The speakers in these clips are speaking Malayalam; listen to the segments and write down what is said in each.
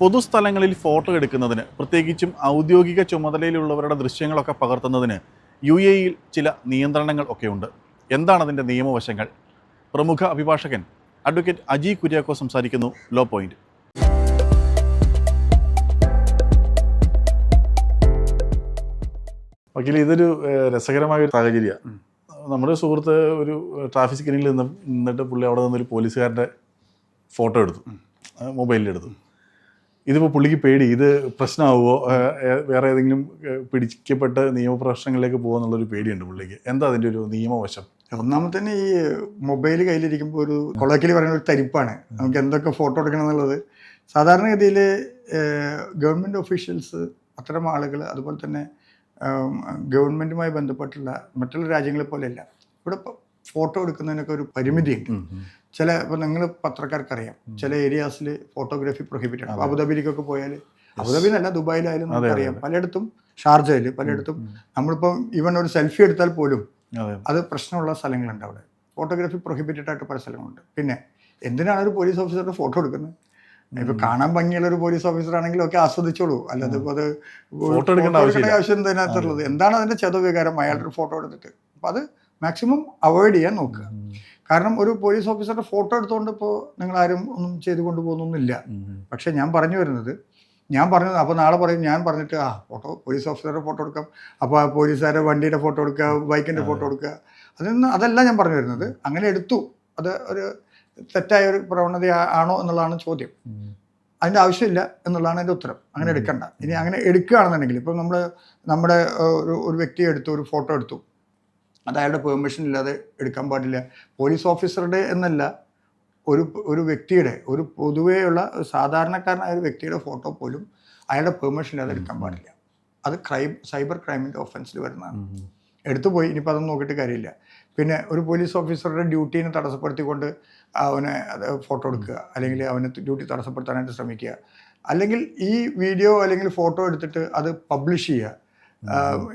പൊതുസ്ഥലങ്ങളിൽ ഫോട്ടോ എടുക്കുന്നതിന് പ്രത്യേകിച്ചും ഔദ്യോഗിക ചുമതലയിലുള്ളവരുടെ ദൃശ്യങ്ങളൊക്കെ പകർത്തുന്നതിന് യു എ ഇയിൽ ചില നിയന്ത്രണങ്ങൾ ഒക്കെ ഉണ്ട്. എന്താണ് അതിന്റെ നിയമവശങ്ങൾ? പ്രമുഖ അഭിഭാഷകൻ അഡ്വക്കേറ്റ് അജി കുര്യാക്കോ സംസാരിക്കുന്നു. Law point. വക്കീൽ ഇതൊരു രസകരമായ ഒരു സാഹചര്യമാണ് നമ്മുടെ സുഹൃത്ത് ഒരു ട്രാഫിക് സിഗ്നലിൽ നിന്ന് നിന്നിട്ട് പുള്ളി അവിടെ നിന്നൊരു പോലീസുകാരുടെ ഫോട്ടോ എടുത്തു. മൊബൈലിൽ എടുത്തു. ഇതിപ്പോൾ പുള്ളിക്ക് പേടി. ഇത് പ്രശ്നമാവുമോ വേറെ ഏതെങ്കിലും പിടിക്കപ്പെട്ട നിയമപ്രശ്നങ്ങളിലേക്ക് പോകുമെന്നുള്ളൊരു പേടിയുണ്ട് പുള്ളിക്ക്. എന്താ അതിന്റെ ഒരു നിയമവശം? ഒന്നാമത് തന്നെ ഈ മൊബൈൽ കയ്യിലിരിക്കുമ്പോൾ ഒരു കൊളക്കിൽ പറയുന്ന ഒരു തരിപ്പാണ്. നമുക്ക് എന്തൊക്കെ ഫോട്ടോ എടുക്കണം എന്നുള്ളത്. സാധാരണഗതിയിൽ ഗവൺമെന്റ് ഒഫീഷ്യൽസ് അത്തരം ആളുകൾ അതുപോലെ തന്നെ ഗവൺമെന്റുമായി ബന്ധപ്പെട്ടുള്ള മറ്റുള്ള രാജ്യങ്ങളെ പോലെയല്ല. ഇവിടെ ഫോട്ടോ എടുക്കുന്നതിനൊക്കെ ഒരു പരിമിതിയുണ്ട്. ചില ഇപ്പൊ നിങ്ങൾ പത്രക്കാർക്കറിയാം. ചില ഏരിയാസിൽ ഫോട്ടോഗ്രാഫി പ്രൊഹിബിറ്റഡ് ആണ്. അബുദാബിയിലേക്കൊക്കെ പോയാൽ അബുദാബി എന്നല്ല ദുബായിലായാലും നമുക്കറിയാം. പലയിടത്തും ഷാർജയിൽ പലയിടത്തും നമ്മളിപ്പം ഈവൻ ഒരു സെൽഫി എടുത്താൽ പോലും അത് പ്രശ്നമുള്ള സ്ഥലങ്ങളുണ്ട് അവിടെ. ഫോട്ടോഗ്രാഫി പ്രൊഹിബിറ്റഡ് ആയിട്ട് പല സ്ഥലങ്ങളുണ്ട്. പിന്നെ എന്തിനാണ് ഒരു പോലീസ് ഓഫീസറുടെ ഫോട്ടോ എടുക്കുന്നത്? ഇപ്പൊ കാണാൻ ഭംഗിയുള്ള ഒരു പോലീസ് ഓഫീസർ ആണെങ്കിലും ഒക്കെ ആസ്വദിച്ചോളൂ. അല്ലാതെ ഇപ്പൊ അത് ഫോട്ടോ എടുക്കേണ്ട. ആവശ്യം എന്തിനകത്തുള്ളത് എന്താണ് അതിന്റെ ചെതവികാരം? അയാളുടെ ഫോട്ടോ എടുത്തിട്ട്. അപ്പൊ അത് മാക്സിമം അവോയ്ഡ് ചെയ്യാൻ നോക്കുക. കാരണം ഒരു പോലീസ് ഓഫീസറുടെ ഫോട്ടോ എടുത്തുകൊണ്ട് ഇപ്പോൾ നിങ്ങൾ ആരും ഒന്നും ചെയ്തു കൊണ്ടുപോകുന്നൊന്നുമില്ല. പക്ഷേ ഞാൻ പറഞ്ഞു വരുന്നത് ഞാൻ പറഞ്ഞത് അപ്പോൾ നാളെ പറയും ഞാൻ പറഞ്ഞിട്ട് ആ ഫോട്ടോ പോലീസ് ഓഫീസറുടെ ഫോട്ടോ എടുക്കാം. അപ്പോൾ ആ പോലീസുകാരുടെ വണ്ടിയുടെ ഫോട്ടോ എടുക്കുക ബൈക്കിന്റെ ഫോട്ടോ എടുക്കുക. അതൊന്നും അതല്ല ഞാൻ പറഞ്ഞു വരുന്നത്. അങ്ങനെ എടുത്തു. അത് ഒരു തെറ്റായ ഒരു പ്രവണത ആണോ എന്നുള്ളതാണ് ചോദ്യം. അതിന്റെ ആവശ്യമില്ല എന്നുള്ളതാണ് എന്റെ ഉത്തരം. അങ്ങനെ എടുക്കണ്ട. ഇനി അങ്ങനെ എടുക്കുകയാണെന്നുണ്ടെങ്കിൽ ഇപ്പം നമ്മൾ നമ്മുടെ ഒരു ഒരു വ്യക്തിയെ എടുത്തു ഒരു ഫോട്ടോ എടുത്തു. അത് അയാളുടെ പെർമിഷൻ ഇല്ലാതെ എടുക്കാൻ പാടില്ല. പോലീസ് ഓഫീസറുടെ എന്നല്ല ഒരു ഒരു വ്യക്തിയുടെ ഒരു പൊതുവെയുള്ള സാധാരണക്കാരനായ ഒരു വ്യക്തിയുടെ ഫോട്ടോ പോലും അയാളുടെ പെർമിഷൻ ഇല്ലാതെ എടുക്കാൻ പാടില്ല. അത് ക്രൈം സൈബർ ക്രൈമിന്റെ ഒഫൻസിൽ വരുന്നതാണ്. എടുത്തുപോയി ഇനിയിപ്പോൾ അതൊന്നും നോക്കിയിട്ട് കാര്യമില്ല. പിന്നെ ഒരു പോലീസ് ഓഫീസറുടെ ഡ്യൂട്ടീനെ തടസ്സപ്പെടുത്തിക്കൊണ്ട് അവനെ അത് ഫോട്ടോ എടുക്കുക അല്ലെങ്കിൽ അവനെ ഡ്യൂട്ടി തടസ്സപ്പെടുത്താനായിട്ട് ശ്രമിക്കുക. അല്ലെങ്കിൽ ഈ വീഡിയോ അല്ലെങ്കിൽ ഫോട്ടോ എടുത്തിട്ട് അത് പബ്ലിഷ് ചെയ്യുക.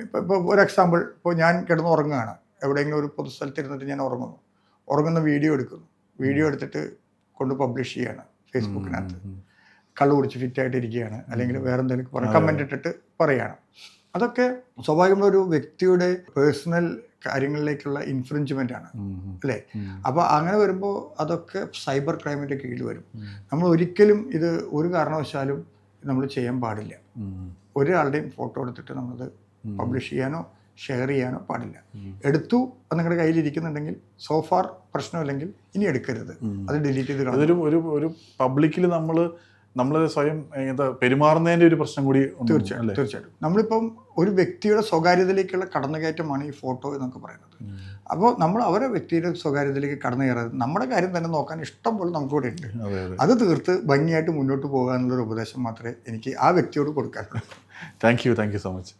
ഇപ്പോൾ ഇപ്പോൾ ഒരു എക്സാമ്പിൾ ഇപ്പോൾ ഞാൻ കിടന്ന് ഉറങ്ങുകയാണ് എവിടെയെങ്കിലും ഒരു പൊതുസ്ഥലത്ത് ഇരുന്നിട്ട് ഞാൻ ഉറങ്ങുന്നു. ഉറങ്ങുന്ന വീഡിയോ എടുക്കുന്നു. വീഡിയോ എടുത്തിട്ട് കൊണ്ട് പബ്ലിഷ് ചെയ്യാണ് ഫേസ്ബുക്കിനകത്ത് കള്ളു കുടിച്ച് ഫിറ്റായിട്ട് ഇരിക്കുകയാണ് അല്ലെങ്കിൽ വേറെ എന്തെങ്കിലും പറയാം കമന്റ് ഇട്ടിട്ട് പറയുകയാണ് അതൊക്കെ സ്വാഭാവികമായ ഒരു വ്യക്തിയുടെ പേഴ്സണൽ കാര്യങ്ങളിലേക്കുള്ള ഇൻഫ്രിഞ്ച്മെന്റ് ആണ്. അല്ലേ? അപ്പോൾ അങ്ങനെ വരുമ്പോൾ അതൊക്കെ സൈബർ ക്രൈമിന്റെ കീഴിൽ വരും. നമ്മൾ ഒരിക്കലും ഇത് ഒരു കാരണവശാലും നമ്മൾ ചെയ്യാൻ പാടില്ല. ഒരാളുടെയും ഫോട്ടോ എടുത്തിട്ട് നമ്മളത് പബ്ലിഷ് ചെയ്യാനോ ഷെയർ ചെയ്യാനോ പാടില്ല. എടുത്തു അത് നിങ്ങളുടെ കയ്യിലിരിക്കുന്നുണ്ടെങ്കിൽ സോഫാർ പ്രശ്നമില്ലെങ്കിൽ ഇനി എടുക്കരുത്. അത് ഡിലീറ്റ് ചെയ്ത് അതൊരു ഒരു ഒരു പബ്ലിക്കിൽ നമ്മൾ നമ്മൾ സ്വയം എന്താ പെരുമാറുന്നതിന്റെ ഒരു പ്രശ്നം കൂടി തീർച്ചയായിട്ടും തീർച്ചയായിട്ടും. നമ്മളിപ്പം ഒരു വ്യക്തിയുടെ സ്വകാര്യതയിലേക്കുള്ള കടന്നുകയറ്റമാണ് ഈ ഫോട്ടോ എന്നൊക്കെ പറയുന്നത്. അപ്പോൾ നമ്മൾ അവരെ വ്യക്തിയുടെ സ്വകാര്യതയിലേക്ക് കടന്നു കയറാതെ നമ്മുടെ കാര്യം തന്നെ നോക്കാൻ ഇഷ്ടം പോലെ നമുക്കിവിടെ ഉണ്ട്. അത് തീർത്ത് ഭംഗിയായിട്ട് മുന്നോട്ട് പോകാനുള്ളൊരു ഉപദേശം മാത്രമേ എനിക്ക് ആ വ്യക്തിയോട് കൊടുക്കാനുള്ളൂ. Thank you thank you so much